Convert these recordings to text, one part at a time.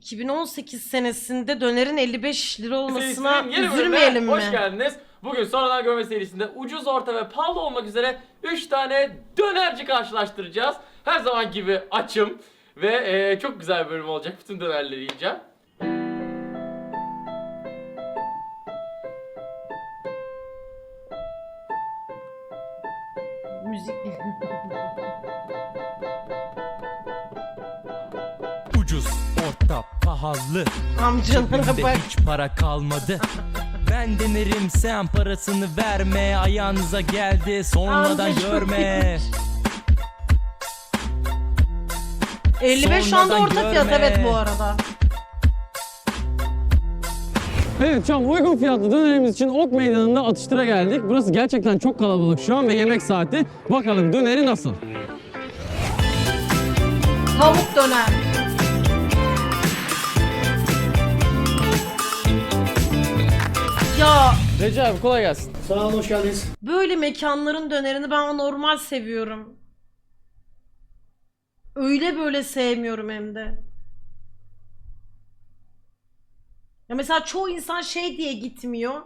2018 senesinde dönerin 55 lira olmasına Serisinin yeni üzülmeyelim bölümüne mi? Hoş geldiniz. Bugün sonradan görme serisinde ucuz, orta ve pahalı olmak üzere 3 tane dönerci karşılaştıracağız. Her zaman gibi açım ve e, çok güzel bir bölüm olacak. Bütün dönerleri yiyeceğim. Pahalı Amcalara Cebimde bak. hiç para kalmadı Ben denerim sen parasını verme Ayağınıza geldi sonradan Amca çok görme 55 şu anda Sonradan orta fiyat görme. evet bu arada. Evet şu an uygun fiyatlı dönerimiz için Ok Meydanı'nda atıştıra geldik. Burası gerçekten çok kalabalık şu an ve yemek saati. Bakalım döneri nasıl? Tavuk döner. Ya Recep abi kolay gelsin. Sağ olun, hoş geldiniz. böyle mekanların dönerini ben normal seviyorum. Öyle böyle sevmiyorum hem de. Ya mesela çoğu insan şey diye gitmiyor.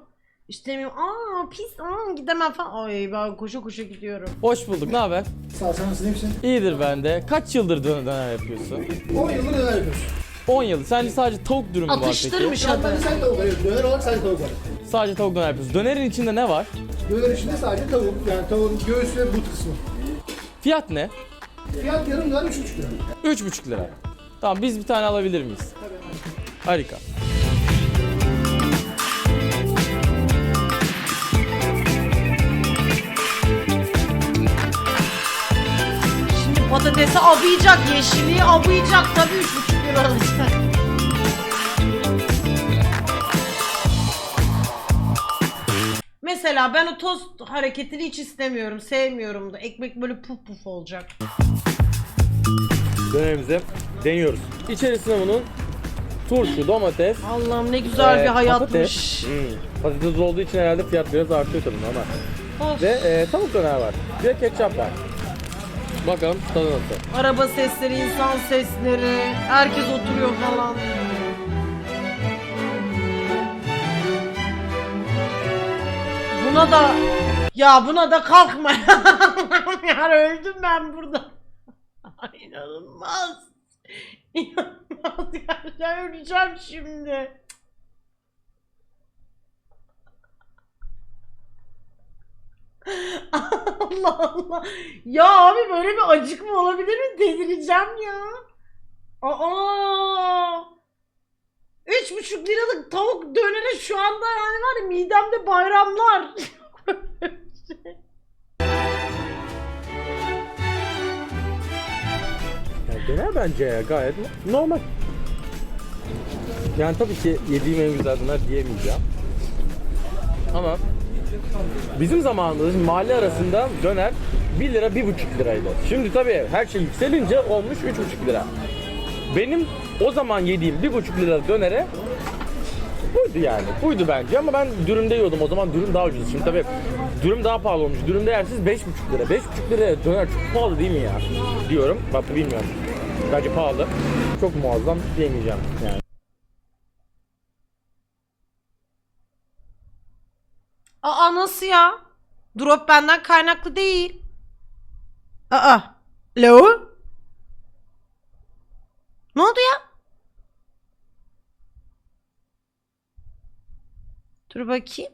İşte demiyorum, aa pis, aa gidemem falan. Ay ben koşa koşa gidiyorum. Hoş bulduk. Ne haber? Sağ ol, sen nasılsın, iyi misin? İyidir ben de. Kaç yıldır döner, döner yapıyorsun? 10 yıldır döner yapıyoruz. 10 yıl. Sence sadece tavuk dürüm mü var peki? Atıştırmış ben sadece tavuk. Döner olarak sadece tavuk var. Sadece tavuk döner yapıyorsun. Dönerin içinde ne var? Döner içinde sadece tavuk, yani tavuğun göğüs ve but kısmı. Fiyat ne? Fiyat yarım döner 3,5 lira. 3,5 lira. Tamam biz bir tane alabilir miyiz? Harika. Patatesi abıyacak, yeşilliği abıyacak tabii 3,5 lira alacak. Mesela ben o tost hareketini hiç istemiyorum, sevmiyorum da. Ekmek böyle puf puf olacak. Dönerimizi deniyoruz. İçerisine bunun turşu, domates, Allah'ım ne güzel bir Ee, hayatmış. Hmm. Patates olduğu için herhalde fiyat biraz artıyor tabii ama. Of. Ve e, tavuk döner var. Bir de ketçap var. Bakalım tadı nasıl. Araba sesleri, insan sesleri, herkes oturuyor falan. Buna da ya buna da kalkma. yani öldüm ben burada. İnanılmaz. İnanılmaz gerçekten öleceğim şimdi. Allah Allah. Ya abi böyle bir acıkma olabilir mi? Delireceğim ya. Aa. Üç buçuk liralık tavuk dönere şu anda yani var ya midemde bayramlar. Yani döner bence ya gayet normal. Yani tabii ki yediğim en güzel döner diyemeyeceğim. Ama bizim zamanımızda şimdi mahalle arasında döner 1 lira 1,5 liraydı. Şimdi tabii her şey yükselince olmuş 3,5 lira. Benim o zaman yediğim 1,5 lira dönere buydu yani. Buydu bence ama ben dürümde yiyordum. O zaman dürüm daha ucuz. Şimdi tabii dürüm daha pahalı olmuş. Dürümde yersiz 5,5 lira. 5,5 lira döner çok pahalı değil mi ya? Diyorum. Bak bilmiyorum. Bence pahalı. Çok muazzam diyemeyeceğim yani. Aa nasıl ya? Drop benden kaynaklı değil. Aa. Lo? Ne oldu ya? Dur bakayım.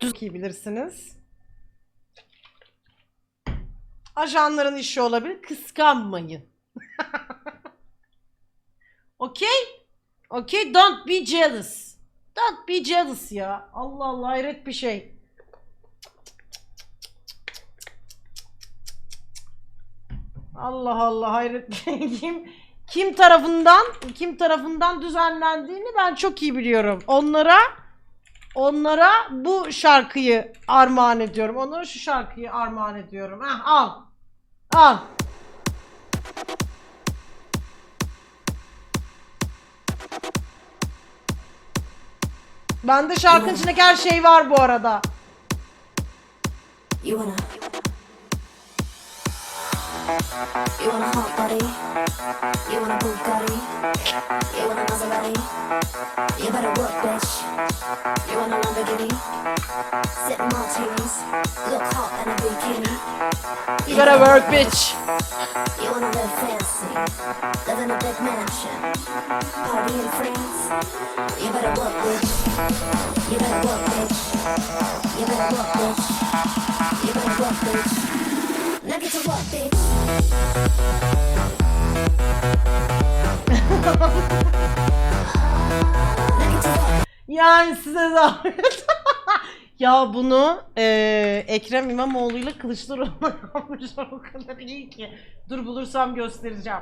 Düz bilirsiniz. Ajanların işi olabilir. Kıskanmayın. Okay? Okay, don't be jealous. Don't be jealous ya. Allah Allah hayret bir şey. Allah Allah hayret şey. Kim kim tarafından kim tarafından düzenlendiğini ben çok iyi biliyorum. Onlara onlara bu şarkıyı armağan ediyorum. Onlara şu şarkıyı armağan ediyorum. Heh, al. Al. Bende şarkının içindeki her şey var bu arada. You wanna You want a hot body You want a Bugatti You want a Maserati? You better work bitch. You want a Lamborghini? Sip martinis Look hot in a bikini. You gotta work bitch. You wanna live fancy Live in a big mansion Party in France. You better work bitch. You better work bitch. You better work bitch. You better work bitch. Now get to work bitch Yani size zahmet. ya bunu eee Ekrem İmamoğlu'yla Kılıçdaroğlu'na yapmışlar o kadar iyi ki. Dur bulursam göstereceğim.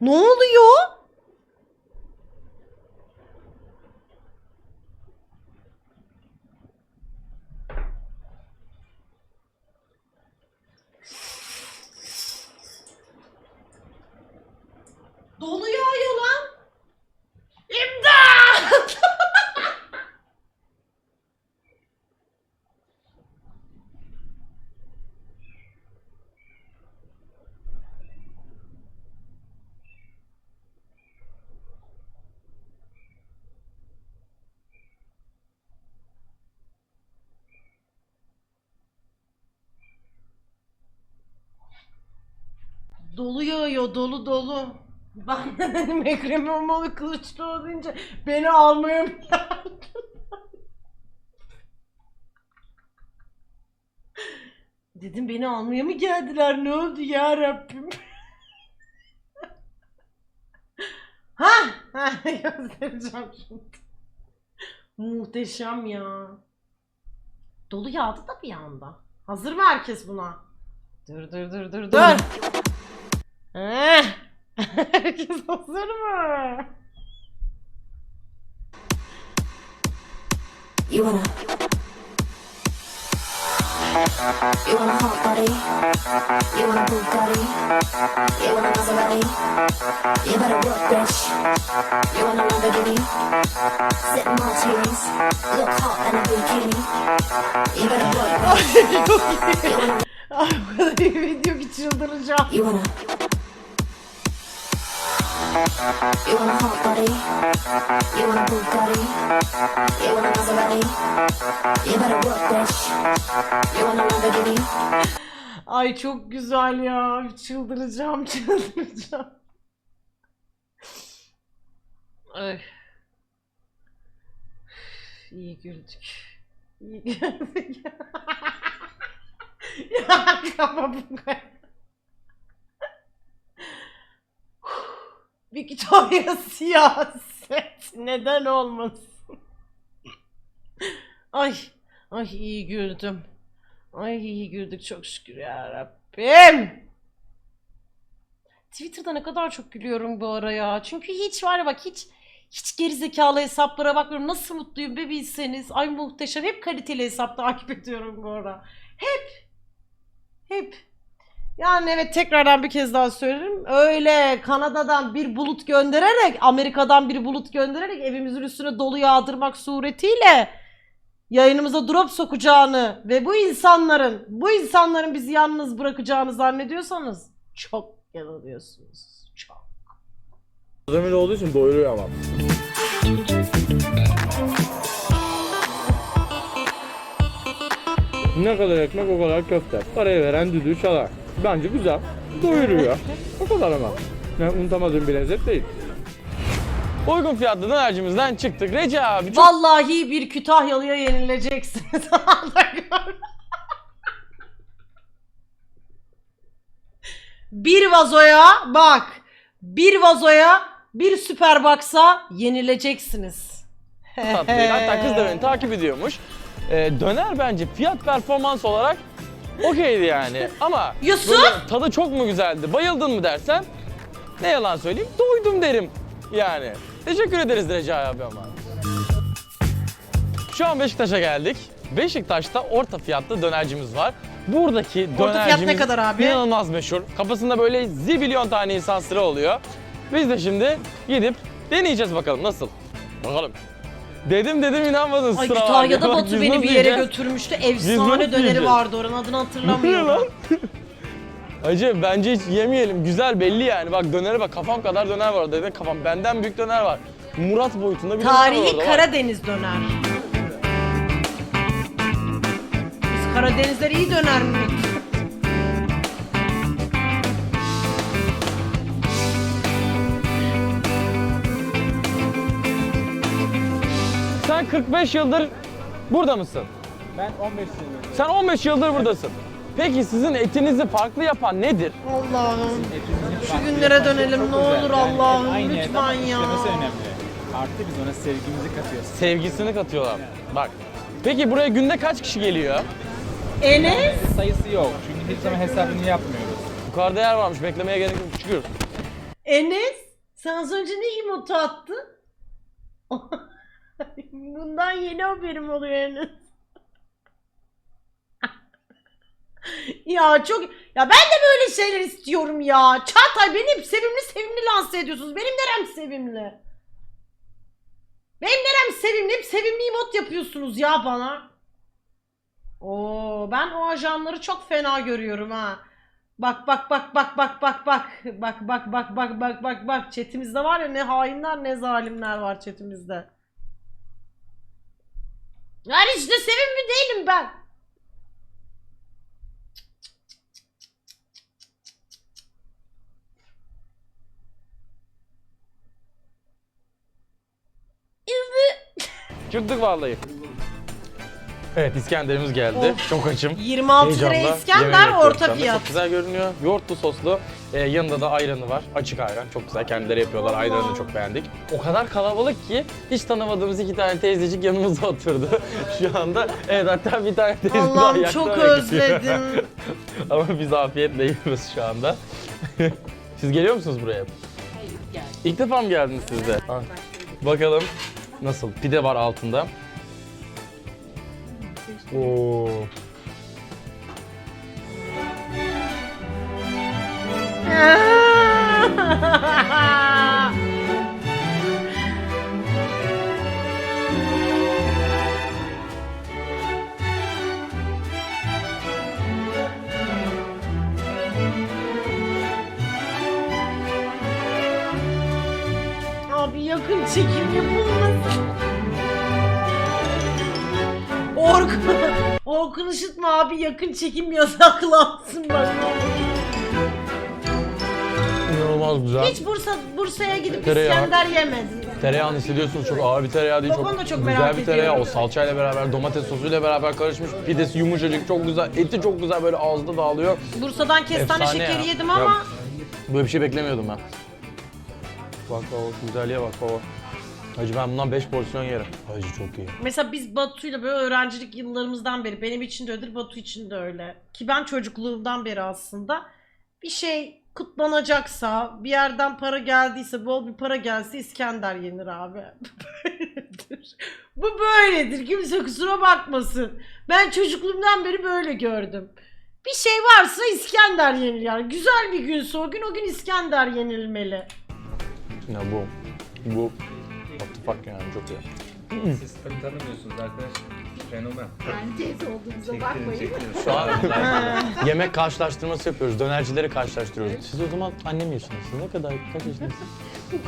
Ne oluyor? Dolu yağıyor lan. İmdat! Dolu yağıyor dolu dolu. Ben de dedim Ekrem İmamoğlu Kılıçdaroğlu deyince beni almaya mı geldin? Dedim beni almaya mı geldiler ne oldu ya Rabbim? ha, ha göstereceğim şimdi. Muhteşem ya. Dolu yağdı da bir anda. Hazır mı herkes buna? Dur dur dur dur dur. Eh, Herkes hazır mı? You wanna You want a hot body You want a Bugatti You want a Maserati You better work bitch. You want a Lamborghini? Sip martinis Look hot in a bikini. You better work bitch. You wanna Ay bu kadar iyi video ki çıldıracağım. You wanna Ay çok güzel ya. Çıldıracağım, çıldıracağım. Ay. İyi güldük. İyi güldük. ya kafa bu kadar. Victoria siyaset. Neden olmasın? Ay. Ay iyi güldüm. Ay iyi güldük çok şükür ya Rabbim. Twitter'da ne kadar çok gülüyorum bu ara ya. Çünkü hiç var ya bak hiç hiç gerizekalı hesaplara bakmıyorum. Nasıl mutluyum be bilseniz. Ay muhteşem. Hep kaliteli hesap takip ediyorum bu ara. Hep. Hep. Yani evet tekrardan bir kez daha söylerim. Öyle Kanada'dan bir bulut göndererek, Amerika'dan bir bulut göndererek evimizin üstüne dolu yağdırmak suretiyle yayınımıza drop sokacağını ve bu insanların, bu insanların bizi yalnız bırakacağını zannediyorsanız çok yanılıyorsunuz. Çok. Malzemeli olduğu için doyuruyor ama. Ne kadar ekmek o kadar köfte. Parayı veren düdüğü çalar. Bence güzel. Doyuruyor. o kadar ama. Yani unutamadığım bir lezzet değil. Uygun fiyatlı dönercimizden çıktık. Recep abi çok Vallahi bir Kütahyalı'ya yenileceksiniz. bir vazoya bak. Bir vazoya bir süper baksa yenileceksiniz. tatlıydı. Hatta kız da beni takip ediyormuş. Ee, döner bence fiyat performans olarak okeydi yani. Ama Yusuf! böyle tadı çok mu güzeldi, bayıldın mı dersen ne yalan söyleyeyim doydum derim yani. Teşekkür ederiz Recai abi ama. Şu an Beşiktaş'a geldik. Beşiktaş'ta orta fiyatlı dönercimiz var. Buradaki Orta fiyat dönercimiz ne kadar abi? inanılmaz meşhur. Kafasında böyle zibilyon tane insan sıra oluyor. Biz de şimdi gidip deneyeceğiz bakalım nasıl. Bakalım. Dedim dedim inanmadın Ay sıra var Kütahya'da Batu beni bir yere götürmüştü. Efsane döneri yiyeceğiz? vardı oranın adını hatırlamıyorum. Acı bence hiç yemeyelim. Güzel belli yani. Bak dönere bak kafam kadar döner var. Dedi kafam benden büyük döner var. Murat boyutunda bir döner var Tarihi orada. bak. Karadeniz döner. Biz Karadenizler iyi döner mi? 45 yıldır burada mısın? Ben 15 yıldır Sen 15 yıldır buradasın. Peki sizin etinizi farklı yapan nedir? Allah'ım. Şu günlere şey dönelim ne olur Yani Allah'ım lütfen ya. Artı biz ona sevgimizi katıyoruz. Sevgisini katıyorlar. Bak. Peki buraya günde kaç kişi geliyor? Enes? Sayısı yok çünkü hiç zaman hesabını yapmıyoruz. Yukarıda yer varmış. Beklemeye gerek yok. Çıkıyoruz. Enes? Sen az önce ne emotu attın? Bundan yeni haberim oluyor henüz. ya çok ya ben de böyle şeyler istiyorum ya. Çağatay beni hep sevimli sevimli lanse ediyorsunuz. Benim nerem sevimli? Benim nerem sevimli? Hep sevimli emot yapıyorsunuz ya bana. Oo ben o ajanları çok fena görüyorum ha. Bak bak bak bak bak bak bak. Bak bak bak bak bak bak bak. Çetimizde var ya ne hainler ne zalimler var çetimizde. Yani işte sevimli değilim ben. Çıktık vallahi. Evet İskender'imiz geldi. Çok açım. 26 lira Heyecanla İskender yemeği bekliyorum şu orta anda. fiyat. Çok güzel görünüyor. Yoğurtlu soslu. Ee, yanında da ayranı var. Açık ayran. Çok güzel. Kendileri yapıyorlar. Allah. Ayranını çok beğendik. O kadar kalabalık ki hiç tanımadığımız iki tane teyzecik yanımıza oturdu. şu anda. Evet hatta bir tane teyze daha Allah'ım ayakta çok bekliyor. özledim. Ama biz afiyetle yiyoruz şu anda. Siz geliyor musunuz buraya? Hayır. İlk defa mı geldiniz siz de? Ha. Bakalım nasıl? Pide var altında. Oo. Abi yakın çekim yapılmasın. Orkun Işıtma abi yakın çekim yasaklansın bak. İnanılmaz güzel. Hiç Bursa Bursa'ya gidip Tereyağı. İskender yemedin. Tereyağını hissediyorsunuz çok ağır bir tereyağı değil onu da çok, çok güzel merak bir tereyağı ediyorum. o salçayla beraber domates sosuyla beraber karışmış pidesi yumuşacık çok güzel eti çok güzel böyle ağızda dağılıyor Bursa'dan kestane Efsane şekeri ya. yedim ama böyle bir şey beklemiyordum ben bak baba güzelliğe bak baba Hacı ben bundan 5 porsiyon yerim Hacı çok iyi mesela biz Batu'yla böyle öğrencilik yıllarımızdan beri benim için de öyledir Batu için de öyle. Ki ben çocukluğumdan beri aslında bir şey kutlanacaksa bir yerden para geldiyse bol bir para gelse İskender yenir abi. böyledir. Bu böyledir. Kimse kusura bakmasın. Ben çocukluğumdan beri böyle gördüm. Bir şey varsa İskender yenir yani. Güzel bir günse o gün o gün İskender yenilmeli. Ya bu bu fuck yani çok iyi Siz beni tanımıyorsunuz arkadaş. Fenomen. Şu an yemek karşılaştırması yapıyoruz dönercileri karşılaştırıyoruz Siz o zaman annem yaşındasınız ne kadar kaç yaşındasınız?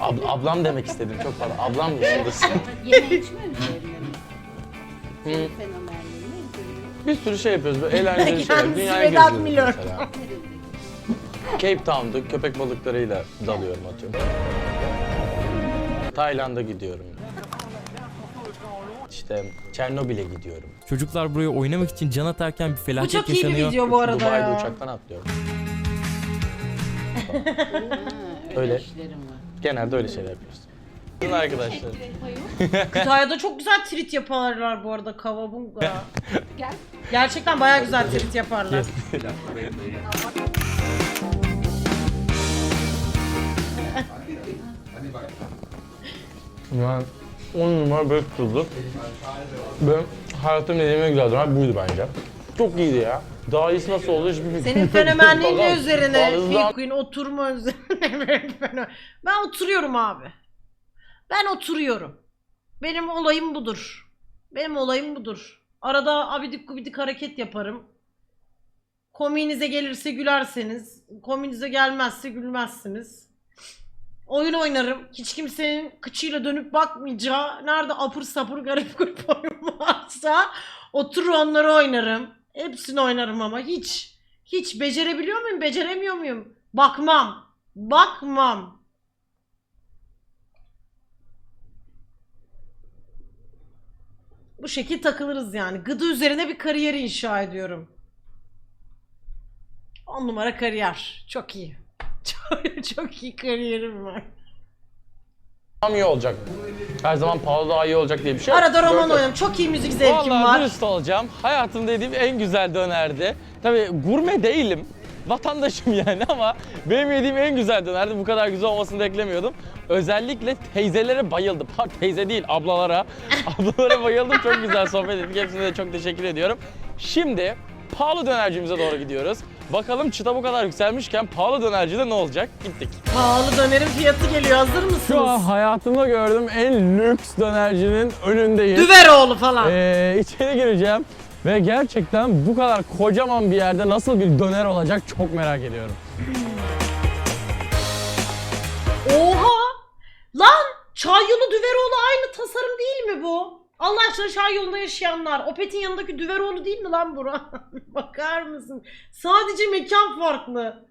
Ab, ablam demek istedim çok pardon ablam yaşındasın Yeme içme üzerine mi? Bir sürü şey yapıyoruz. Böyle eğlenceli şeyler. Dünyayı Vedat geziyoruz Milor. mesela. Cape Town'da köpek balıklarıyla dalıyorum atıyorum. Tayland'a gidiyorum. İşte Çernobil'e gidiyorum. Çocuklar buraya oynamak için can atarken bir Bu felaket çok iyi bir yaşanıyor. video bu arada Dubai'de ya. uçaktan atlıyorum. Öyle, Öyle. işlerim var. Genelde öyle şeyler yapıyoruz. Arkadaşlar. Kütahya'da çok güzel trit yaparlar bu arada kavabunga. Gel. Gerçekten baya güzel trit yaparlar. Yani 10 numara 5 yıldız. Benim hayatım dediğim en güzel döner buydu bence. Çok iyiydi ya. Daha iyisi nasıl olur hiçbir fikrim Senin fenomenliğin ne üzerine? Phil Queen oturma üzerine. Ben oturuyorum abi. Ben oturuyorum. Benim olayım budur. Benim olayım budur. Arada abidik gubidik hareket yaparım. Komiğinize gelirse gülerseniz, komiğinize gelmezse gülmezsiniz. Oyun oynarım. Hiç kimsenin kıçıyla dönüp bakmayacağı, nerede apır sapır garip garip oyun varsa oturur onları oynarım. Hepsini oynarım ama hiç. Hiç becerebiliyor muyum, beceremiyor muyum? Bakmam. Bakmam. Bu şekil takılırız yani. Gıdı üzerine bir kariyer inşa ediyorum. 10 numara kariyer. Çok iyi. Çok, çok iyi kariyerim var. Tam iyi olacak. Her zaman pahalı daha iyi olacak diye bir şey yok. Arada roman oynuyorum. Çok iyi müzik zevkim Vallahi var. dürüst olacağım. Hayatımda yediğim en güzel dönerdi. Tabii gurme değilim. Vatandaşım yani ama benim yediğim en güzel dönerdi. Bu kadar güzel olmasını beklemiyordum. Özellikle teyzelere bayıldım. Ha teyze değil ablalara. ablalara bayıldım. Çok güzel sohbet ettik. Hepsine de çok teşekkür ediyorum. Şimdi pahalı dönercimize doğru gidiyoruz. Bakalım çıta bu kadar yükselmişken pahalı dönercide ne olacak? Gittik. Pahalı dönerin fiyatı geliyor. Hazır mısınız? Şu an hayatımda gördüğüm en lüks dönercinin önündeyiz. Düveroğlu falan. Ee, içeri gireceğim ve gerçekten bu kadar kocaman bir yerde nasıl bir döner olacak çok merak ediyorum. Oha! Lan çay yolu Düveroğlu aynı tasarım değil mi bu? Allah aşkına çay yolunda yaşayanlar. Opet'in yanındaki Düveroğlu değil mi lan bura? Bakar mısın? Sadece mekan farklı.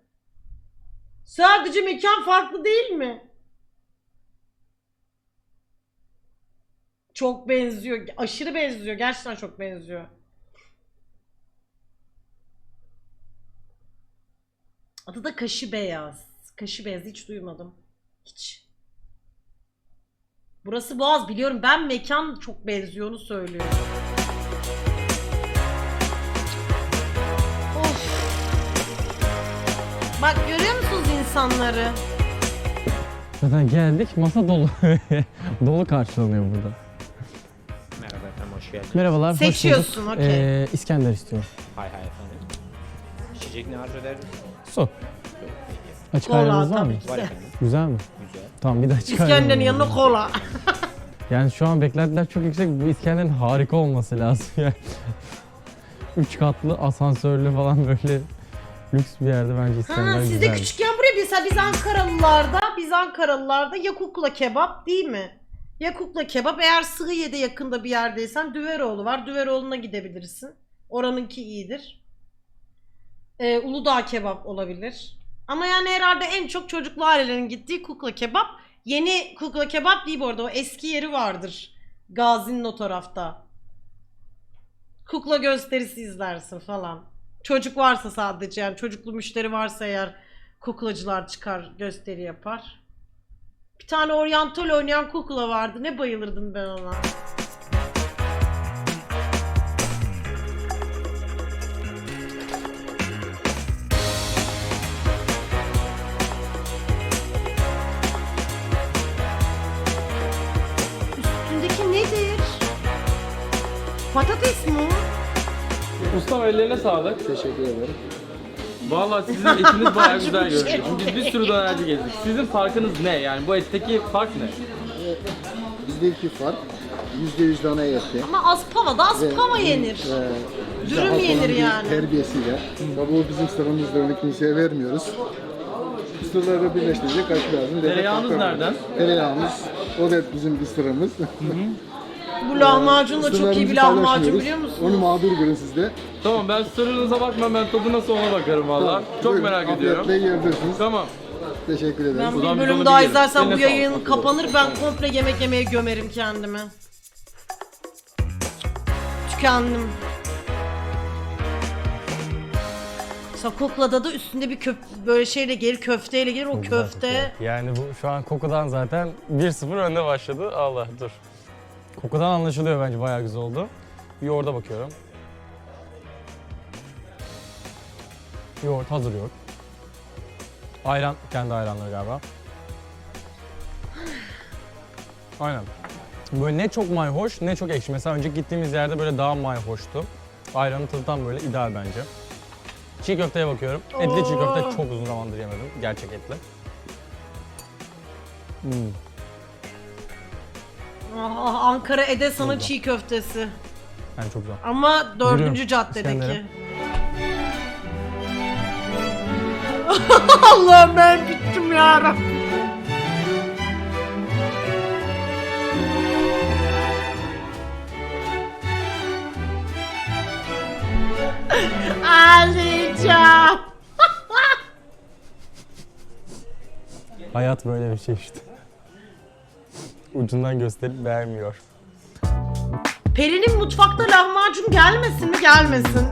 Sadece mekan farklı değil mi? Çok benziyor. Aşırı benziyor. Gerçekten çok benziyor. Adı da Kaşı Beyaz. Kaşı Beyaz hiç duymadım. Hiç. Burası Boğaz biliyorum. Ben mekan çok benziyor onu söylüyorum. Of. Bak görüyor musunuz insanları? Zaten geldik masa dolu. dolu karşılanıyor burada. Merhaba efendim hoş geldiniz. Merhabalar. hoş Seçiyorsun, bulduk. okey. Ee, İskender istiyorum. Hay hay efendim. İçecek ne arzu ederdiniz? Su. Açık Kola ayranınız var mı? tabii ki Var de. Güzel mi? Güzel. Tamam bir de açık ayran İskender'in yanına kola. Yani şu an beklentiler çok yüksek. Bu İskender'in harika olması lazım yani. Üç katlı, asansörlü falan böyle lüks bir yerde bence İskender Ha, siz de güzeldi. küçükken buraya mesela biz Ankaralılarda, biz Ankaralılarda ya kukla kebap değil mi? Ya kukla kebap eğer Sığıye'de yakında bir yerdeysen Düveroğlu var. Düveroğlu'na gidebilirsin. Oranınki iyidir. Ee, Uludağ kebap olabilir. Ama yani herhalde en çok çocuklu ailelerin gittiği kukla kebap. Yeni kukla kebap değil bu arada o eski yeri vardır. Gazi'nin o tarafta. Kukla gösterisi izlersin falan. Çocuk varsa sadece yani çocuklu müşteri varsa eğer kuklacılar çıkar gösteri yapar. Bir tane oryantal oynayan kukla vardı. Ne bayılırdım ben ona. Patates mi? o? Ustam ellerine sağlık. Teşekkür ederim. Vallahi sizin etiniz bayağı güzel görünüyor. Şimdi biz bir sürü dönerci gezdik. Sizin farkınız ne? Yani bu etteki fark ne? Bizdeki fark %100 dana eti. Ama aspava da aspava yenir. Ee, Dürüm yenir olan bir yani. Terbiyesiyle. Tabii bu bizim sıramızda onu kimseye vermiyoruz. Sıraları birleştirecek kaç lazım. Tereyağınız nereden? Tereyağımız. O da bizim bir sıramız. Bu lahmacun da çok iyi bir lahmacun biliyor musunuz? Onu mağdur görün siz de. Tamam ben sırrınıza bakmam ben tadı nasıl ona bakarım valla. Çok Buyurun, merak ediyorum. Afiyetle yiyebilirsiniz. Tamam. Teşekkür ederim. Ben bir biz bölüm onu daha yiyelim. izlersem bu Eline sağlık. yayın kapanır ben komple yemek yemeye gömerim kendimi. Tükendim. Mesela kuklada da üstünde bir köp böyle şeyle gelir köfteyle gelir o köfte. Yani bu şu an kokudan zaten 1-0 önde başladı. Allah dur. Kokudan anlaşılıyor bence bayağı güzel oldu. Yoğurda bakıyorum. Yoğurt hazır yoğurt. Ayran, kendi ayranları galiba. Aynen. Böyle ne çok mayhoş ne çok ekşi. Mesela önce gittiğimiz yerde böyle daha mayhoştu. Ayranın tadı tam böyle ideal bence. Çiğ köfteye bakıyorum. Etli çiğ köfte çok uzun zamandır yemedim. Gerçek etli. Hmm. Ah, Ankara Edesa'nın çiğ köftesi. Yani çok güzel. Ama dördüncü Yürüyorum caddedeki. İskender'e. Allah'ım ben bittim ya Ağlayacağım. Hayat böyle bir şey işte. Ucundan gösterip beğenmiyor. Peri'nin mutfakta lahmacun gelmesin mi gelmesin.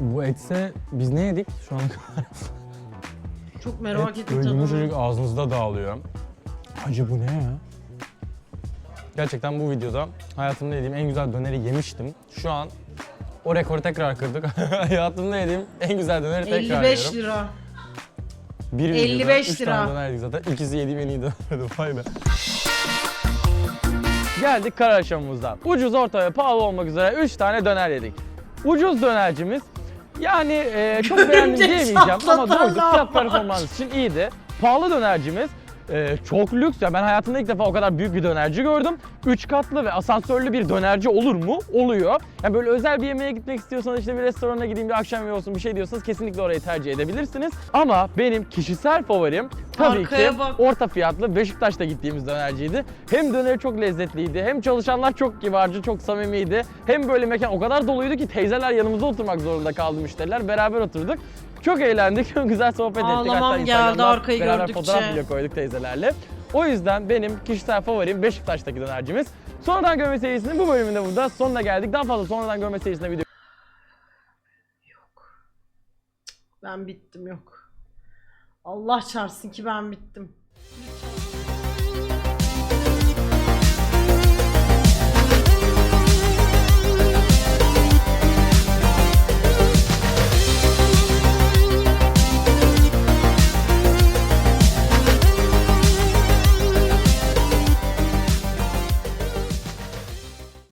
Bu etse biz ne yedik şu ana kadar? Çok merak Et ettim böyle tadını. yumuşacık ağzınızda dağılıyor. Acı bu ne ya? Gerçekten bu videoda hayatımda yediğim en güzel döneri yemiştim. Şu an o rekoru tekrar kırdık. hayatımda yediğim en güzel döneri tekrar 55 yiyorum. lira. Bir 55 videoda üç lira. tane döner yedik zaten. İkisi yediğim en iyi dönerdi. Vay be. Geldik karar aşamamızda. Ucuz, orta ve pahalı olmak üzere 3 tane döner yedik. Ucuz dönercimiz yani e, çok beğendim diyemeyeceğim ama şaplatan doyduk. Fiyat performans için iyiydi. Pahalı dönercimiz e, çok lüks ya ben hayatımda ilk defa o kadar büyük bir dönerci gördüm. 3 katlı ve asansörlü bir dönerci olur mu? Oluyor. Yani böyle özel bir yemeğe gitmek istiyorsanız işte bir restorana gideyim bir akşam yemeği olsun bir şey diyorsanız kesinlikle orayı tercih edebilirsiniz. Ama benim kişisel favorim tabii Arkaya ki bak. orta fiyatlı Beşiktaş'ta gittiğimiz dönerciydi. Hem döneri çok lezzetliydi, hem çalışanlar çok kibarcı, çok samimiydi. Hem böyle mekan o kadar doluydu ki teyzeler yanımızda oturmak zorunda kaldı müşteriler. Beraber oturduk. Çok eğlendik, güzel sohbet ettik. Ağlamam Hatta geldi Instagram'da arkayı beraber gördükçe. fotoğraf bile koyduk teyzelerle. O yüzden benim kişisel favorim Beşiktaş'taki dönercimiz. Sonradan görme serisinin bu bölümünde burada sonuna geldik. Daha fazla sonradan görme serisinde video Ben bittim yok. Allah çarpsın ki ben bittim.